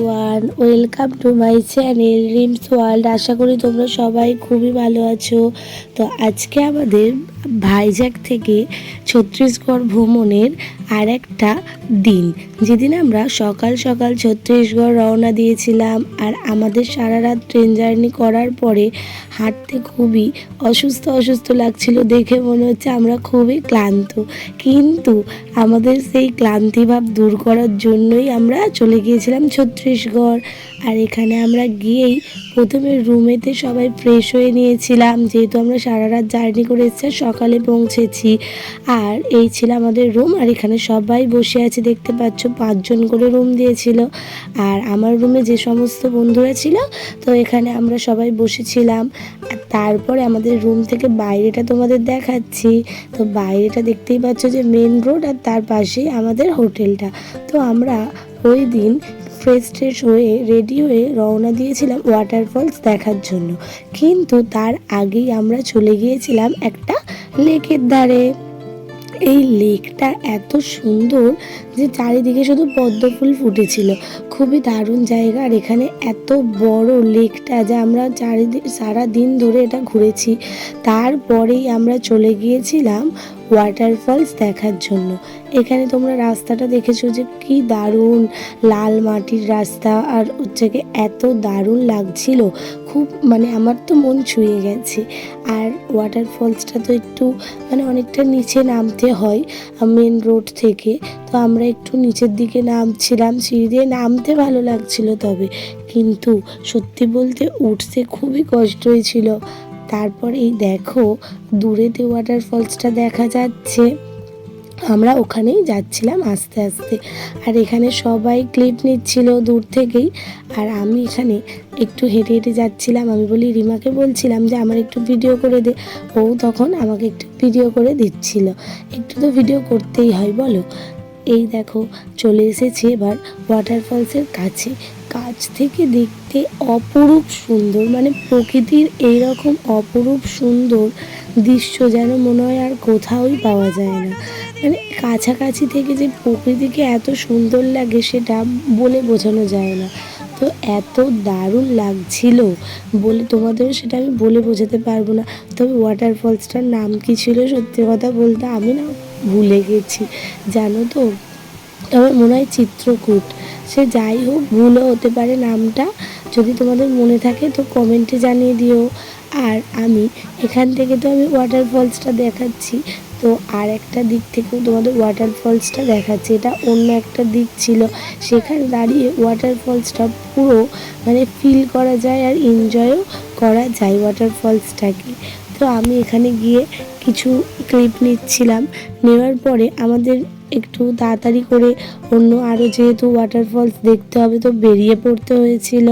One welcome to my channel Rims World আশা করি তোমরা সবাই খুবই ভালো আছো। তো আজকে আমাদের ভাইজ্যাক থেকে ছত্তিশগড় ভ্রমণের আর একটা দিন। যেদিন আমরা সকাল সকাল ছত্তিশগড় রওনা দিয়েছিলাম আর আমাদের সারা রাত ট্রেন জার্নি করার পরে হাঁটতে খুবই অসুস্থ অসুস্থ লাগছিল দেখে মনে হচ্ছে আমরা খুবই ক্লান্ত। কিন্তু আমাদের সেই ক্লান্তিভাব দূর করার জন্যই আমরা চলে গিয়েছিলাম ছত্তিশগড় আর এখানে আমরা গিয়েই প্রথমে রুমেতে সবাই ফ্রেশ হয়ে নিয়েছিলাম। যেহেতু আমরা সারা রাত জার্নি করে এসেছি সকালে পৌঁছেছি। আর এই ছিল আমাদের রুম আর এখানে সবাই বসে আছে, দেখতে পাচ্ছ পাঁচজন করে রুম দিয়েছিল। আর আমার রুমে যে সমস্ত বন্ধুরা ছিল, তো এখানে আমরা সবাই বসেছিলাম। তারপরে আমাদের রুম থেকে বাইরেটা তোমাদের দেখাচ্ছি। তো বাইরেটা দেখতেই পাচ্ছ যে মেন রোড আর তার পাশেই আমাদের হোটেলটা তো আমরা ওই দিন ফ্রেশ হয়ে রেডি হয়ে রওনা দিয়েছিলাম ওয়াটারফলস দেখার জন্য। কিন্তু তার আগেই আমরা চলে গিয়েছিলাম একটা লেকের ধারে। এই লেকটা এত সুন্দর যে চারিদিকে শুধু পদ্ম ফুল ফুটেছিল। খুবই দারুণ জায়গা আর এখানে এত বড় লেকটা যে আমরা চারিদিক সারা দিন ধরে এটা ঘুরেছি। তারপরেই আমরা চলে গিয়েছিলাম ওয়াটারফলস দেখার জন্য। এখানে তোমরা রাস্তাটা দেখেছ যে কি দারুণ লাল মাটির রাস্তা আর হচ্ছে এত দারুণ লাগছিল। খুব মানে আমার তো মন ছুঁয়ে গেছে। আর ওয়াটারফলসটা তো একটু মানে অনেকটা নিচে নামতে হয় মেন রোড থেকে। তো আমরা একটু নিচের দিকে নামছিলাম, সিঁড়ি দিয়ে নামতে ভালো লাগছিল তবে। কিন্তু সত্যি বলতে উঠতে খুবই কষ্ট হয়েছিল। তারপর এই দেখো দূরে দূরেতে ওয়াটারফলসটা দেখা যাচ্ছে। আমরা ওখানেই যাচ্ছিলাম আস্তে আস্তে। আর এখানে সবাই ক্লিপ নিচ্ছিল দূর থেকেই। আর আমি এখানে একটু হেঁটে হেঁটে যাচ্ছিলাম। আমি বলি, রিমাকে বলছিলাম যে, আমার একটু ভিডিও করে দে। ও তখন আমাকে একটু ভিডিও করে দিচ্ছিল। একটু তো ভিডিও করতেই হয়, বলো। এই দেখো, চলে এসেছি এবার ওয়াটারফলসের কাছে। কাছ থেকে দেখতে অপরূপ সুন্দর মানে প্রকৃতির এইরকম অপরূপ সুন্দর দৃশ্য যেন মনে হয় আর কোথাওই পাওয়া যায় না। মানে কাছাকাছি থেকে যে প্রকৃতিকে এত সুন্দর লাগে সেটা বলে বোঝানো যায় না। তো এত দারুণ লাগছিল বলে তোমাদেরও সেটা আমি বলে বোঝাতে পারব না। তবে ওয়াটারফলসটার নাম কি ছিল সত্যি কথা বলতে আমি না ভুলে গেছি। জানো তো? আমার মনে হয় চিত্রকূট। সে যাই হোক ভুলও হতে পারে নামটা। যদি তোমাদের মনে থাকে তো কমেন্টে জানিয়ে দিও। আর আমি এখান থেকে তো আমি ওয়াটারফলসটা দেখাচ্ছি। তো আর একটা দিক থেকেও তোমাদের ওয়াটারফলসটা দেখাচ্ছি। এটা অন্য একটা দিক ছিল। সেখানে দাঁড়িয়ে ওয়াটারফলসটা পুরো মানে ফিল করা যায় আর এনজয়ও করা যায় ওয়াটারফলসটাকে তো আমি এখানে গিয়ে কিছু ক্লিপ নিচ্ছিলাম। নেওয়ার পরে আমাদের একটু তাড়াতাড়ি করে অন্য আরও যেহেতু ওয়াটারফলস দেখতে হবে তো বেরিয়ে পড়তে হয়েছিল।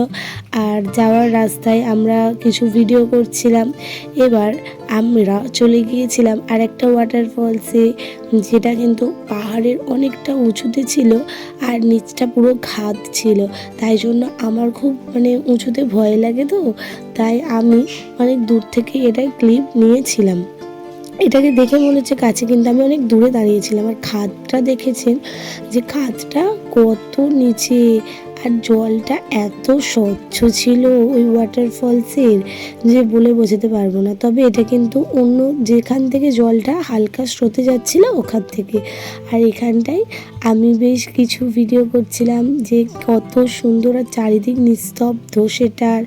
আর যাওয়ার রাস্তায় আমরা কিছু ভিডিও করছিলাম। এবার আমরা চলে গিয়েছিলাম আর একটা ওয়াটারফলসে যেটা কিন্তু পাহাড়ের অনেকটা উঁচুতে ছিল আর নিচটা পুরো ঘাত ছিল। তাই জন্য আমার খুব মানে উঁচুতে ভয় লাগে তো। তাই আমি অনেক দূর থেকে এটা ক্লিপ নিয়েছিলাম। এটাকে দেখে মনে হচ্ছে কাছে কিন্তু আমি অনেক দূরে দাঁড়িয়েছিলাম। আর খাদটা দেখেছেন যে খাদটা কত নিচে আর জলটা এত স্বচ্ছ ছিল ওই ওয়াটারফলসের যে বলে বোঝাতে পারব না। তবে এটা কিন্তু অন্য যেখান থেকে জলটা হালকা স্রোতে যাচ্ছিল ওখান থেকে। আর এখানটায় আমি বেশ কিছু ভিডিও করছিলাম যে কত সুন্দর আর চারিদিক নিস্তব্ধ সেটার।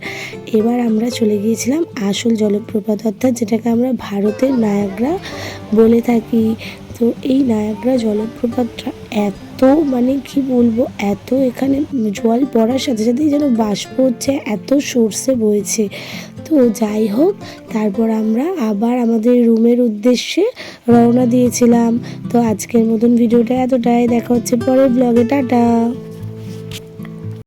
এবার আমরা চলে গিয়েছিলাম আসল জলপ্রপাত, অর্থাৎ যেটাকে আমরা ভারতের নায়াগ্রা বলে থাকি। তো এই নায়াগ্রা জলপ্রপাতটা এত মানে কি বলব, এত এখানে জল পড়ার সাথে সাথে যেন বাষ্প হচ্ছে, এত সর্ষে বইছে। তো যাই হোক, তারপর আমরা আবার আমাদের রুমের উদ্দেশ্যে রওনা দিয়েছিলাম। তো আজকের মতন ভিডিওটা এতটাই, দেখা হচ্ছে পরের ব্লগে টাটা!